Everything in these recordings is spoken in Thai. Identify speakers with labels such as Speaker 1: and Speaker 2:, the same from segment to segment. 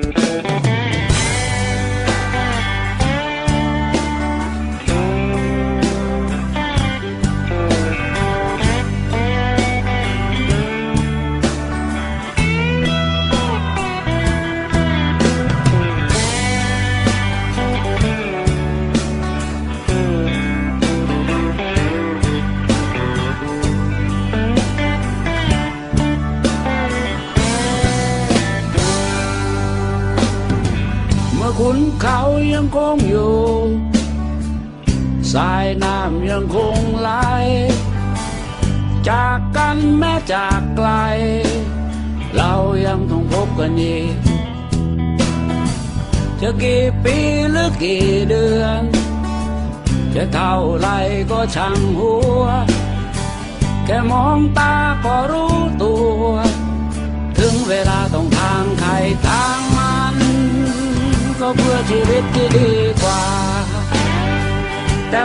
Speaker 1: เยังคงอยู่ สายน้ำยังคงไหล จากกันแม้จากไกล เรายังต้องพบกันอีกจะกี่ปีหรือกี่เดือน จะเท่าไรก็ช่างหัว แค่มองตาก็รู้ตัว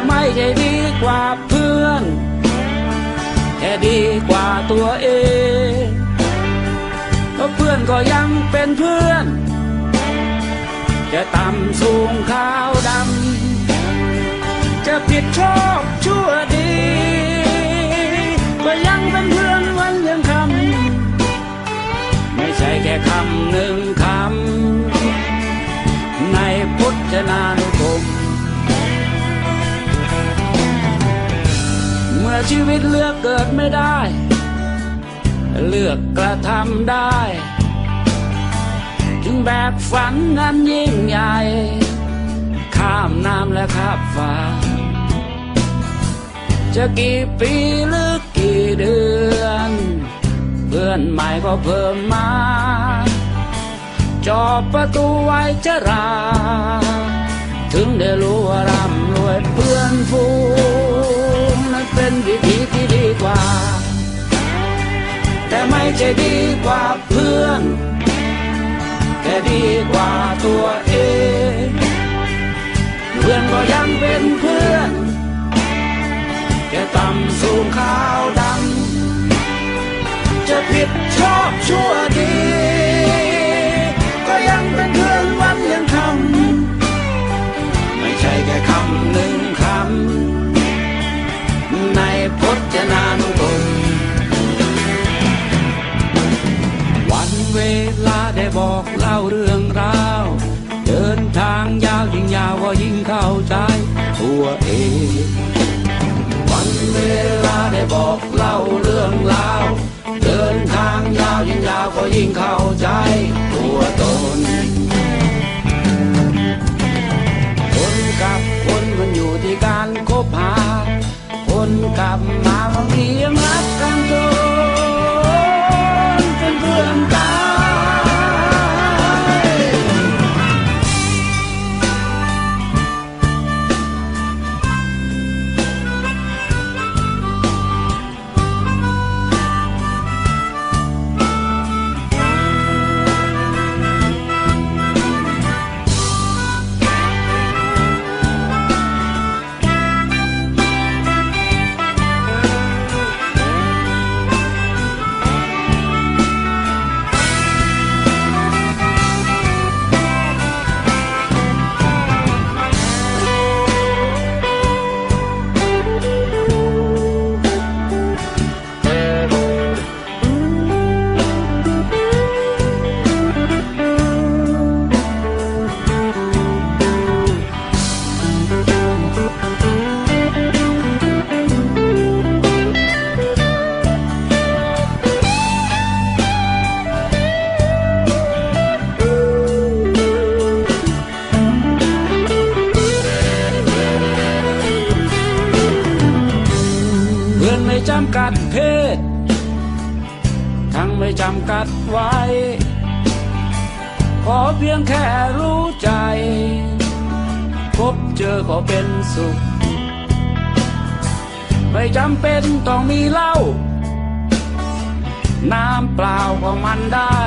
Speaker 1: ไม่ใช่ดีกว่าเพื่อน แค่ดีกว่าตัวเองเพราะเพื่อนก็ยังเป็นเพื่อนจะต่ำสูงขาวดำ จะผิดชอบชั่วดี ก็ยังเป็นเพื่อนวันยังคำ ไม่ใช่แค่คำหนึ่งคำ ในพุทธนาน ชีวิตเลือกเกิดไม่ได้ เลือกกระทำได้ จึงแบกฝันนั้นยิ่งใหญ่ ข้ามน้ำและข้ามฟ้า จะกี่ปีหรือกี่เดือน เพื่อนใหม่ก็เพิ่มมา จอบประตูไว้จะรา ถึงได้รู้ว่าร่ำรวยเพื่อนฟู แต่ไม่จะดีกว่าเพื่อนแค่ดีกว่าตัวเอง เพื่อนก็ยังเป็นเพื่อนแค่ต่ำสูงขาวดำจะผิดชอบชั่ว ลาได้บอกเล่าเรื่องราว เดินทางยาวยิ่งยาวก็ยิ่งเข้าใจตัวเอง วันเวลาได้บอกเล่าเรื่องราว เดินทางยาวยิ่งยาวก็ยิ่งเข้าใจตัวตน คนกับคนมันอยู่ที่การคบหา คนกับ จำกัดเพศ ทั้งไม่จำกัดไว้ ขอเพียงแค่รู้ใจ พบเจอก็เป็นสุข ไม่จำเป็นต้องมีเหล้า น้ำเปล่าก็มันได้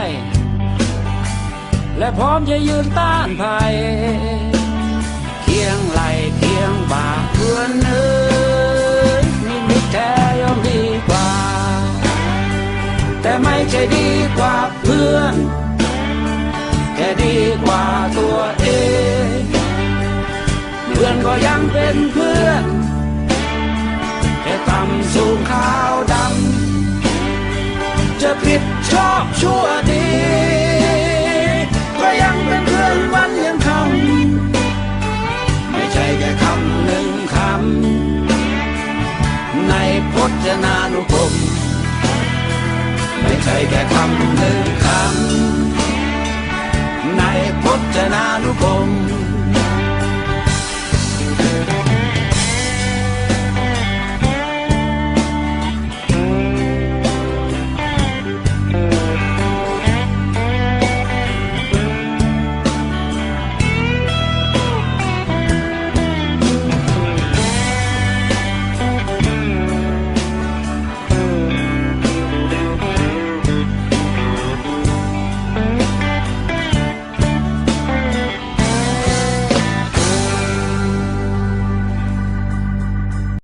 Speaker 1: และพร้อมจะยืนต้านภัย ยังเป็นเพื่อนแค่ต่ำสูงขาวดำจะผิดชอบชั่วดี ก็ยังเป็นเพื่อนวันยังคำไม่ใช่แค่คำหนึ่งคำในพจนานุกรมไม่ใช่แค่คำหนึ่งคำในพจนานุกรม